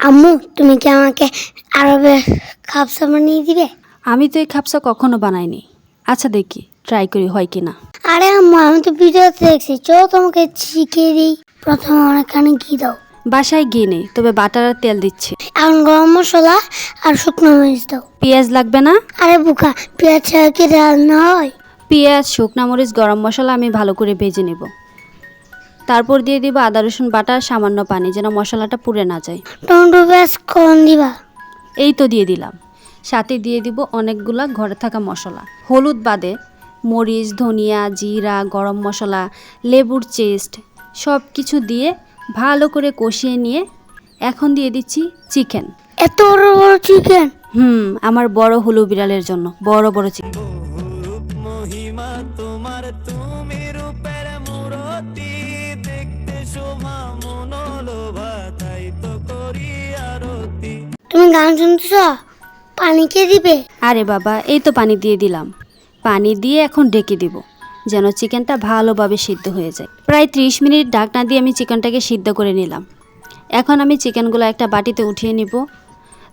আম্মু তুমি কি আমাকে আরবে খাপসা বানিয়ে দিবে? আমি তো এই খাপসা কখনো বানাইনি। আচ্ছা দেখি ট্রাই করি হয় কি না আরে আম্মু আমি তো ভিডিওতে দেখছি। চলো তোমাকে শিখিয়ে দিই। প্রথমে অনেকখানি ঘি দাও। বাসায় গিয়ে নেই তবে বাটার আর তেল দিচ্ছি। এখন গরম মশলা আর শুকনো মরিচ দাও। পেঁয়াজ লাগবে না? আরে বুকা পেঁয়াজ ছাড়া কি রান্না হয়? পেঁয়াজ শুকনা মরিচ গরম মশলা আমি ভালো করে ভেজে নেব। তারপর দিয়ে দিব আদা রসুন বাটা সামান্য পানি যেন মশলাটা পুড়ে না যায়। টমেটো পেঁয়াজ কোন দিবা। এই তো দিয়ে দিলাম। সাথে দিয়ে দিব অনেকগুলা ঘরে থাকা মশলা। হলুদ বাদে মরিচ ধনিয়া জিরা গরম মশলা লেবুর চেস্ট সব কিছু দিয়ে ভালো করে কষিয়ে নিয়ে এখন দিয়ে দিচ্ছি চিকেন। এত বড় বড় চিকেন? হুম আমার বড় হলু বিড়ালের জন্য বড় বড় চিকেন মহিমা তোমার তুমি রূপের মূরতি। দেখতে শোভা মনোলোভা তাই তো করি আরতি। তুমি গান শুনতেছ? পানি কে দিবে? আরে বাবা এই তো পানি দিয়ে দিলাম। পানি দিয়ে এখন ডেকে দিব যেন চিকেনটা ভালোভাবে সিদ্ধ হয়ে যায়। প্রায় ত্রিশ মিনিট ঢাকনা দিয়ে আমি চিকেনটাকে সিদ্ধ করে নিলাম। এখন আমি চিকেনগুলো একটা বাটিতে উঠিয়ে নিব।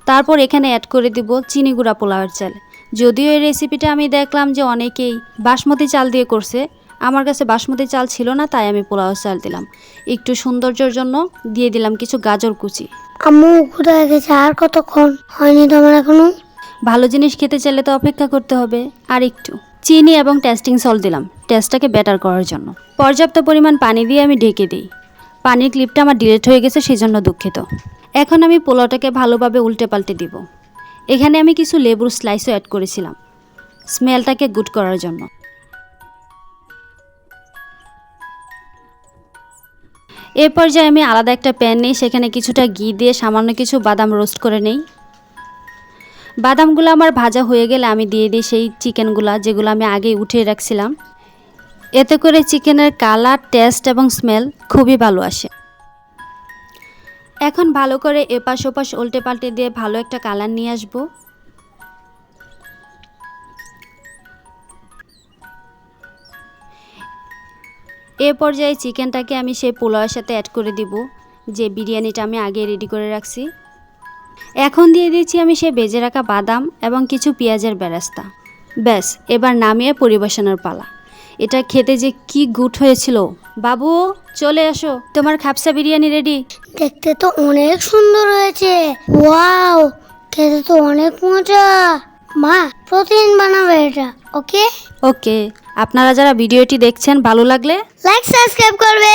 তারপর এখানে অ্যাড করে দিব চিনি গুঁড়া পোলাওয়ের চাল। যদিও এই রেসিপিটা আমি দেখলাম যে অনেকেই বাসমতি চাল দিয়ে করছে আমার কাছে বাসমতি চাল ছিল না তাই আমি পোলাও চাল দিলাম। একটু সৌন্দর্যের জন্য দিয়ে দিলাম কিছু গাজর কুচি। আম্মু কোথায় গেছে? আর কতক্ষণ? হয়নি তোমার এখনও। ভালো জিনিস খেতে চাইলে তো অপেক্ষা করতে হবে। আর একটু চিনি এবং টেস্টিং সল্ট দিলাম। টেস্টটাকে বেটার করার জন্য। পর্যাপ্ত পরিমাণ পানি দিয়ে আমি ঢেকে দিই। পানির ক্লিপটা আমার ডিলেট হয়ে গেছে সেই জন্য দুঃখিত। এখন আমি পোলাওটাকে ভালোভাবে উল্টে পাল্টে দিব। এখানে আমি কিছু লেবুর স্লাইসও অ্যাড করেছিলাম। স্মেলটাকে গুড করার জন্য। এ পর্যায়ে আমি আলাদা একটা প্যান নিই, সেখানে কিছুটা ঘি দিয়ে সামান্য কিছু বাদাম রোস্ট করে নেই। বাদামগুলো আমার ভাজা হয়ে গেলে আমি দিয়ে দিই সেই চিকেনগুলা, যেগুলো আমি আগেই উঠিয়ে রাখছিলাম। এতে করে চিকেনের কালার টেস্ট এবং স্মেল খুবই ভালো আসে। এখন ভালো করে এপাশ ওপাশ উল্টে পাল্টে দিয়ে ভালো একটা কালার নিয়ে আসব। এ পর্যায়ে চিকেনটাকে আমি সেই পোলাওয়ের সাথে অ্যাড করে দিব, যে বিরিয়ানিটা আমি আগে রেডি করে রাখছি। এখন দিয়ে দিচ্ছি আমি সেই বেজে রাখা বাদাম এবং কিছু পেঁয়াজের বেরাস্তা। ব্যাস, এবার নামিয়ে পরিবেশনের পালা। এটা খেতে যে কি গুট হয়েছিল। বাবু, চলে আসো তোমার খাপসা বিরিয়ানি রেডি দেখতে তো অনেক সুন্দর হয়েছে। ওয়াও, খেতে তো অনেক মজা। মা প্রতিদিন বানাবে এটা ওকে? ওকে আপনারা যারা ভিডিওটি দেখছেন ভালো লাগলে লাইক সাবস্ক্রাইব করবে।